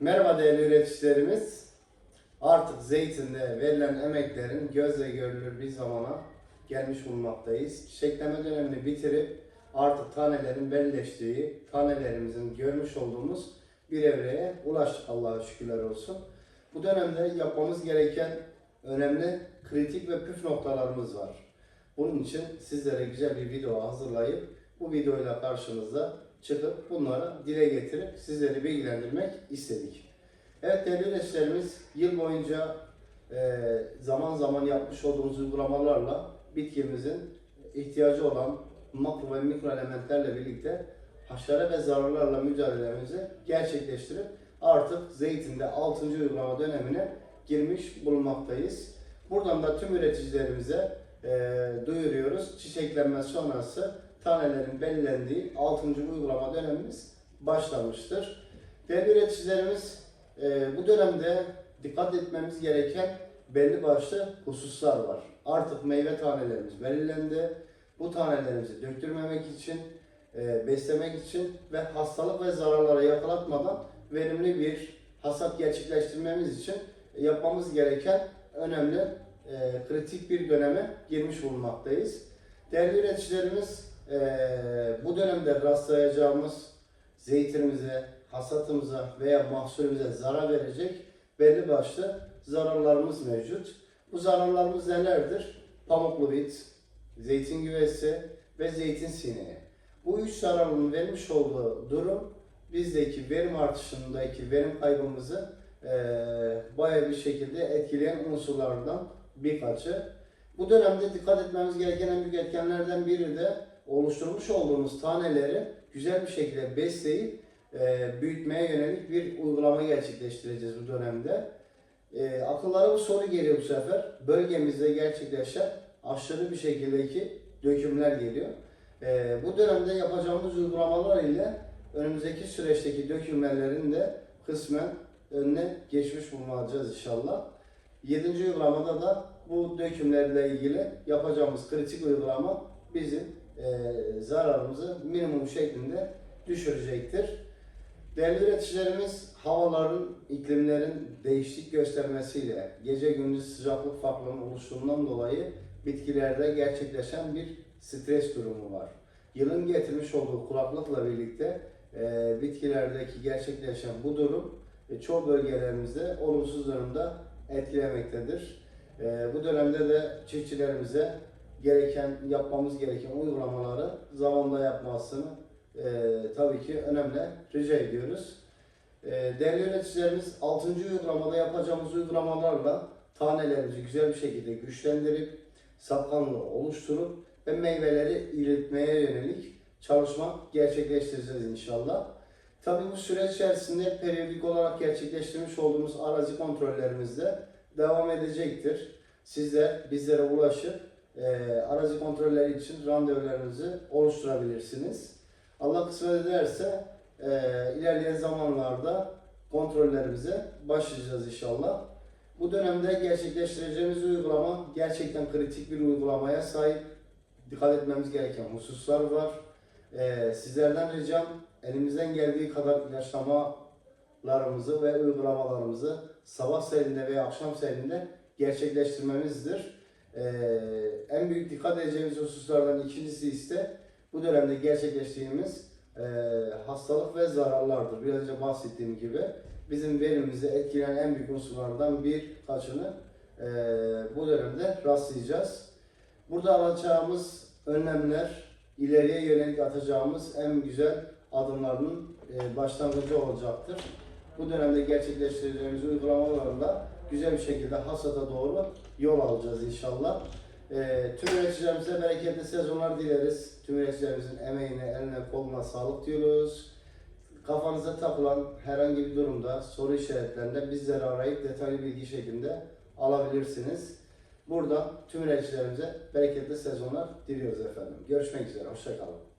Merhaba değerli üreticilerimiz. Artık zeytinde verilen emeklerin gözle görülür bir zamana gelmiş bulunmaktayız. Çiçekleme dönemini bitirip artık tanelerin belleştiği, tanelerimizin görmüş olduğumuz bir evreye ulaştık Allah'a şükürler olsun. Bu dönemde yapmamız gereken önemli kritik ve püf noktalarımız var. Bunun için sizlere güzel bir video hazırlayıp bu videoyla karşınızda çıkıp bunları dile getirip sizleri bilgilendirmek istedik. Evet değerli üreticilerimiz yıl boyunca e, zaman zaman yapmış olduğumuz uygulamalarla bitkimizin ihtiyacı olan makro ve mikro elementlerle birlikte haşere ve zararlarla mücadelemizi gerçekleştirip artık zeytinde 6. uygulama dönemine girmiş bulunmaktayız. Buradan da tüm üreticilerimize e, duyuruyoruz. Çiçeklenme sonrası tanelerin belirlendiği 6. uygulama dönemimiz başlamıştır. Değerli üreticilerimiz e, bu dönemde dikkat etmemiz gereken belli başlı hususlar var. Artık meyve tanelerimiz belirlendi. Bu tanelerimizi döktürmemek için, e, beslemek için ve hastalık ve zararlara yakalatmadan verimli bir hasat gerçekleştirmemiz için yapmamız gereken önemli e, kritik bir döneme girmiş bulunmaktayız. Değerli üreticilerimiz e, bu dönemde rastlayacağımız zeytinimize, hasatımıza veya mahsulümüze zarar verecek belli başlı zararlarımız mevcut. Bu zararlarımız nelerdir? Pamuklu bit, zeytin güvesi ve zeytin sineği. Bu üç zararın vermiş olduğu durum bizdeki verim artışındaki verim kaybımızı e, bayağı bir şekilde etkileyen unsurlardan birkaçı. Bu dönemde dikkat etmemiz gereken en büyük etkenlerden biri de oluşturmuş olduğumuz taneleri güzel bir şekilde besleyip e, büyütmeye yönelik bir uygulama gerçekleştireceğiz bu dönemde. E, akıllara bu soru geliyor bu sefer. Bölgemizde gerçekleşen aşırı bir şekildeki dökümler geliyor. E, bu dönemde yapacağımız uygulamalar ile önümüzdeki süreçteki dökümlerin de kısmen önüne geçmiş bulunacağız inşallah. Yedinci uygulamada da bu dökümlerle ilgili yapacağımız kritik uygulama bizim e, zararımızı minimum şeklinde düşürecektir. Değerli üreticilerimiz havaların, iklimlerin değişiklik göstermesiyle gece gündüz sıcaklık farklılığının oluştuğundan dolayı bitkilerde gerçekleşen bir stres durumu var. Yılın getirmiş olduğu kuraklıkla birlikte e, bitkilerdeki gerçekleşen bu durum e, çoğu bölgelerimizde olumsuz durumda etkilemektedir. E, bu dönemde de çiftçilerimize gereken, yapmamız gereken uygulamaları zamanla yapmasını e, tabii ki önemli rica ediyoruz. E, değerli yöneticilerimiz 6. uygulamada yapacağımız uygulamalarla tanelerimizi güzel bir şekilde güçlendirip sapkanlığı oluşturup ve meyveleri iletmeye yönelik çalışma gerçekleştireceğiz inşallah. Tabii bu süreç içerisinde periyodik olarak gerçekleştirmiş olduğumuz arazi kontrollerimizde devam edecektir. Sizler bizlere ulaşıp e, arazi kontrolleri için randevularınızı oluşturabilirsiniz. Allah kısmet ederse e, ilerleyen zamanlarda kontrollerimize başlayacağız inşallah. Bu dönemde gerçekleştireceğimiz uygulama gerçekten kritik bir uygulamaya sahip. Dikkat etmemiz gereken hususlar var. E, sizlerden ricam elimizden geldiği kadar ilaçlamalarımızı ve uygulamalarımızı sabah seyrinde veya akşam seyrinde gerçekleştirmemizdir. Ee, en büyük dikkat edeceğimiz hususlardan ikincisi ise bu dönemde gerçekleştiğimiz e, hastalık ve zararlardır. Biraz önce bahsettiğim gibi bizim verimimizi etkileyen en büyük unsurlardan birkaçını e, bu dönemde rastlayacağız. Burada alacağımız önlemler ileriye yönelik atacağımız en güzel adımlarının e, başlangıcı olacaktır. Bu dönemde gerçekleştireceğimiz uygulamalarla güzel bir şekilde hasata doğru yol alacağız inşallah. E, tüm üreticilerimize bereketli sezonlar dileriz. Tüm üreticilerimizin emeğine, eline, koluna sağlık diyoruz. Kafanıza takılan herhangi bir durumda, soru işaretlerinde bizleri arayıp detaylı bilgi şeklinde alabilirsiniz. Burada tüm üreticilerimize bereketli sezonlar diliyoruz efendim. Görüşmek üzere, hoşçakalın.